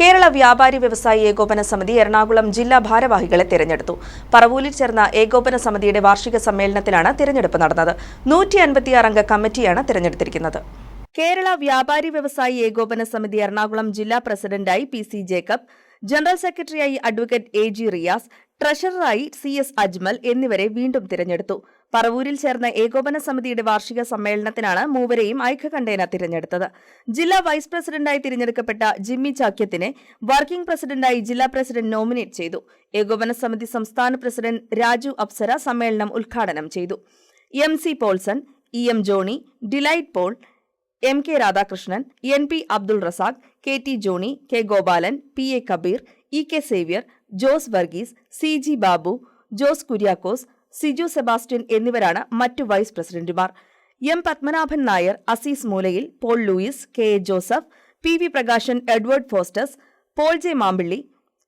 കേരള വ്യാപാരി വ്യവസായി ഏകോപന സമിതി എറണാകുളം ജില്ലാ ഭാരവാഹികളെ തിരഞ്ഞെടുത്തു. പറവൂരിൽ ചേർന്ന ഏകോപന സമിതിയുടെ വാർഷിക സമ്മേളനത്തിലാണ് തിരഞ്ഞെടുപ്പ് നടന്നത്. നൂറ്റി അൻപത്തിയാറ് അംഗ കമ്മിറ്റിയാണ് തിരഞ്ഞെടുത്തിരിക്കുന്നത്. കേരള വ്യാപാരി വ്യവസായി ഏകോപന സമിതി എറണാകുളം ജില്ലാ പ്രസിഡന്റായി പി സി ജേക്കബ് ജനറൽ സെക്രട്ടറിയായി അഡ്വക്കേറ്റ് എ ജി റിയാസ് ട്രഷററായി സി എസ് അജ്മൽ എന്നിവരെ വീണ്ടും തിരഞ്ഞെടുത്തു. പറവൂരിൽ ചേർന്ന ഏകോപന സമിതിയുടെ വാർഷിക സമ്മേളനത്തിനാണ് മൂവരെയും ഐക്യകണ്ഠേന തിരഞ്ഞെടുത്തത്. ജില്ലാ വൈസ് പ്രസിഡന്റായി തിരഞ്ഞെടുക്കപ്പെട്ട ജിമ്മി ചാക്യത്തിനെ വർക്കിംഗ് പ്രസിഡന്റായി ജില്ലാ പ്രസിഡന്റ് നോമിനേറ്റ് ചെയ്തു. ഏകോപന സമിതി സംസ്ഥാന പ്രസിഡന്റ് രാജു അപ്സര സമ്മേളനം ഉദ്ഘാടനം ചെയ്തു. M C Paulson E M Johny Delight Paul M K Radhakrishnan N P Abdul Razak K T Johny K Gopalan P A Kabeer E K Xavier Jose Varghese C G Babu Jose Kuriakose Siju Sebastian എന്നിവരാണ് മറ്റു vice പ്രസിഡന്റുമാർ. M Padmanabhan Nair Azeez Moolayil Paul Louis K A Joseph P V Prakashan Edward Faustus Paul J Mampilly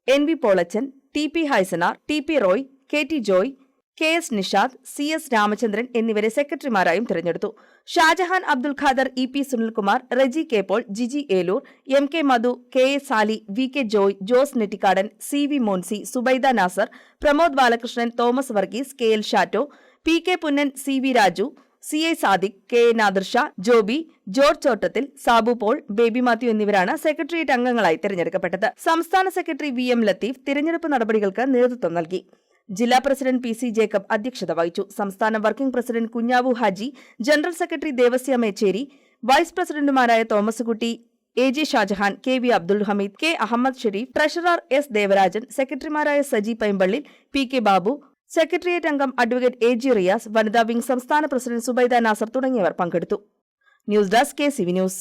N V Polachan T P Haisanar T P Roy K T Joy K S Nishad C S Ramachandran എന്നിവരെ സെക്രട്ടറിമാരായും തിരഞ്ഞെടുത്തു. Shajahan Abdul Khader E P Sunilkumar Reji K Paul Jiji Eloor M K Madhu K A Sali V K Joy Jose Nettikadan C V Moncy Subaida Nasar Pramod Balakrishnan Thomas Varghese K L Shatto P K Punnan C V Raju C I Sadiq K A Nadir Shah Joby George Chottathil Sabu Paul Baby Mathew എന്നിവരാണ് secretariat അംഗങ്ങളായി തെരഞ്ഞെടുക്കപ്പെട്ടത്. സംസ്ഥാന secretary V M Latheef തിരഞ്ഞെടുപ്പ് നടപടികൾക്ക് നേതൃത്വം നൽകി. ജില്ലാ president P C Jacob അധ്യക്ഷത വഹിച്ചു. സംസ്ഥാന working president Kunjavu Haji general secretary Devasya Mecheri vice പ്രസിഡന്റുമാരായ Thomas Kutty A J Shajahan K V Abdul Hameed K Ahammed Sherif treasurer S Devarajan സെക്രട്ടറിമാരായ Saji Paimpallil P K Babu secretariat അംഗം advocate A G Riyas വനിതാ wing സംസ്ഥാന president Subaida Nasar തുടങ്ങിയവർ പങ്കെടുത്തു. News desk K C V news.